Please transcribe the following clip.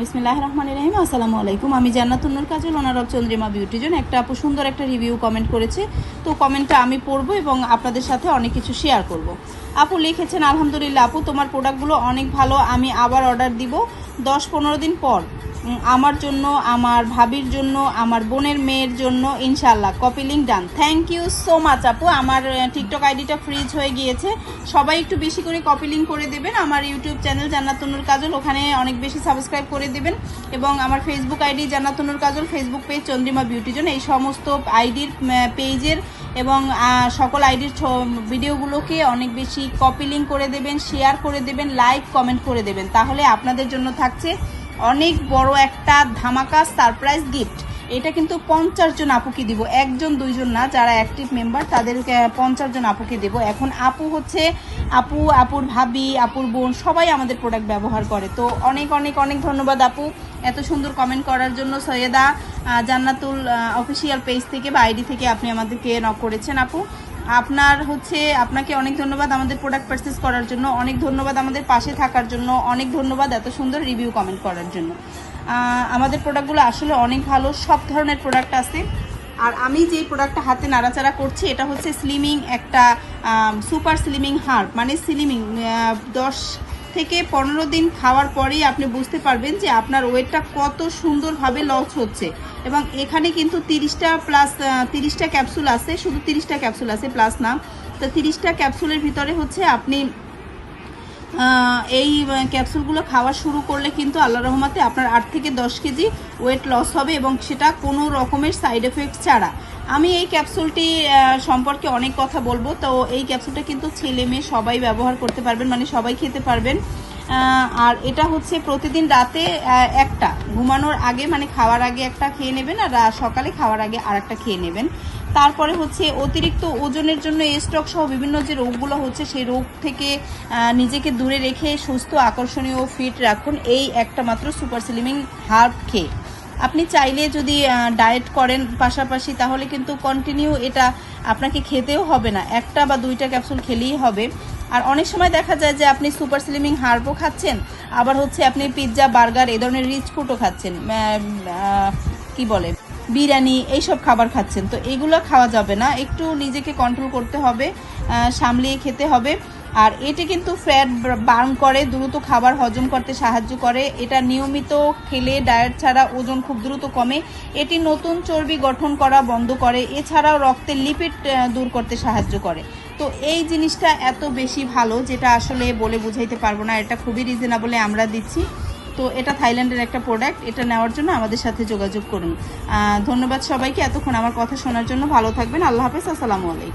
বিসমিল্লাহ রহমান রহিম। আসসালামু আলাইকুম আমি জান্নাতুন্নুর কাজল ওনারব চন্দ্রিমা বিউটিজন একটা আপু সুন্দর একটা রিভিউ কমেন্ট করেছে। তো কমেন্টটা আমি পড়ব এবং আপনাদের সাথে অনেক কিছু শেয়ার করব। আপু লিখেছেন, আলহামদুলিল্লাহ আপু, তোমার প্রোডাক্টগুলো অনেক ভালো। আমি আবার অর্ডার দিব। দশ পনেরো দিন পর আমার জন্য, আমার ভাবির জন্য, আমার বোনের মেয়ের জন্য ইনশাল্লাহ copy link done thank you so much আপু। আমার টিকটক আইডিটা ফ্রিজ হয়ে গিয়েছে। সবাই একটু বেশি করে কপি লিঙ্ক করে দেবেন। আমার ইউটিউব চ্যানেল জান্নাতুনুর কাজল, ওখানে অনেক বেশি সাবস্ক্রাইব করে দেবেন। এবং আমার Facebook ID Jannatunnur Kajal Facebook page Chandrima beauty zone এই সমস্ত আইডির পেজের এবং সকল আইডির ভিডিওগুলোকে অনেক বেশি কপি লিঙ্ক করে দেবেন শেয়ার করে দেবেন লাইক কমেন্ট করে দেবেন। তাহলে আপনাদের জন্য থাকছে অনেক বড় একটা ধামাকা সারপ্রাইজ গিফট। এটা কিন্তু পঞ্চাশ জন আপুকে দিব। একজন, দুইজন না, যারা অ্যাক্টিভ মেম্বার তাদেরকে পঞ্চাশ জন আপুকে দেব। এখন আপু হচ্ছে আপু, আপুর ভাবি, আপুর বোন, সবাই আমাদের প্রোডাক্ট ব্যবহার করে। তো অনেক অনেক অনেক ধন্যবাদ আপু। এত সুন্দর কমেন্ট করার জন্য সৈয়দা জান্নাতুল অফিসিয়াল পেজ থেকে বা আইডি থেকে আপনি আমাদেরকে নক করেছেন আপু। আপনার হচ্ছে আপনাকে অনেক ধন্যবাদ আমাদের প্রোডাক্ট পারচেস করার জন্য, অনেক ধন্যবাদ আমাদের পাশে থাকার জন্য, অনেক ধন্যবাদ এত সুন্দর রিভিউ কমেন্ট করার জন্য। আমাদের প্রোডাক্টগুলো আসলে অনেক ভালো, সব ধরনের প্রোডাক্ট আছে। আর আমি যে প্রোডাক্টটা হাতে নাড়াচাড়া করছি, এটা হচ্ছে স্লিমিং একটা সুপার স্লিমিং হার্ব মানে স্লিমিং দশ থেকে পনেরো দিন খাওয়ার পরেই আপনি বুঝতে পারবেন যে আপনার ওয়েটটা কত সুন্দরভাবে লস হচ্ছে। এবং এখানে কিন্তু তিরিশটা প্লাস তিরিশটা ক্যাপসুল আছে, শুধু তিরিশটা ক্যাপসুল আছে প্লাস না তো তিরিশটা ক্যাপসুলের ভিতরে হচ্ছে আপনি এই ক্যাপসুলগুলো খাওয়া শুরু করলে কিন্তু আল্লাহ রহমাতে আপনার আট থেকে দশ কেজি ওয়েট লস হবে এবং সেটা কোনো রকমের সাইড এফেক্ট ছাড়া। আমি এই ক্যাপসুলটি সম্পর্কে অনেক কথা বলব। তো এই ক্যাপসুলটা কিন্তু ছেলে মেয়ে সবাই ব্যবহার করতে পারবেন মানে সবাই খেতে পারবেন। আর এটা হচ্ছে প্রতিদিন রাতে একটা। ঘুমানোর আগে মানে খাওয়ার আগে একটা খেয়ে নেবেন, আর সকালে খাওয়ার আগে আর একটা খেয়ে নেবেন। তারপরে হচ্ছে অতিরিক্ত ওজনের জন্য স্ট্রক সহ বিভিন্ন যে রোগগুলো হচ্ছে, সেই রোগ থেকে নিজেকে দূরে রেখে সুস্থ, আকর্ষণীয় ফিট রাখুন। এই একটা মাত্র সুপার স্লিমিং হার্ব খেয়ে। আপনি চাইলে যদি ডায়েট করেন পাশাপাশি, তাহলে কিন্তু কন্টিনিউ এটা আপনাকে খেতেও হবে না। একটা বা দুইটা ক্যাপসুল খেলেই হবে। আর অনেক সময় দেখা যায় যে আপনি সুপার স্লিমিং হার্বও খাচ্ছেন, আবার হচ্ছে আপনি পিৎজা, বার্গার এ ধরনের রিচ ফুডও খাচ্ছেন কি বলে, বিরিয়ানি এইসব খাবার খাচ্ছেন। তো এগুলো খাওয়া যাবে না, একটু নিজেকে কন্ট্রোল করতে হবে সামলিয়ে খেতে হবে। আর এটি কিন্তু ফ্যাট বার্ন করে, দ্রুত খাবার হজম করতে সাহায্য করে। এটা নিয়মিত খেলে ডায়েট ছাড়া ওজন খুব দ্রুত কমে। এটি নতুন চর্বি গঠন করা বন্ধ করে, এছাড়াও রক্তের লিপিড দূর করতে সাহায্য করে। তো এই জিনিসটা এত বেশি ভালো যেটা আসলে বলে বুঝাইতে পারব না, এটা খুবই রিজনেবলে আমরা দিচ্ছি। তো এটা থাইল্যান্ডের একটা প্রোডাক্ট এটা নেওয়ার জন্য আমাদের সাথে যোগাযোগ করুন। ধন্যবাদ সবাইকে, এতক্ষণ আমার কথা শোনার জন্য ভালো থাকবেন, আল্লাহ হাফেজ, আসসালামু আলাইকুম।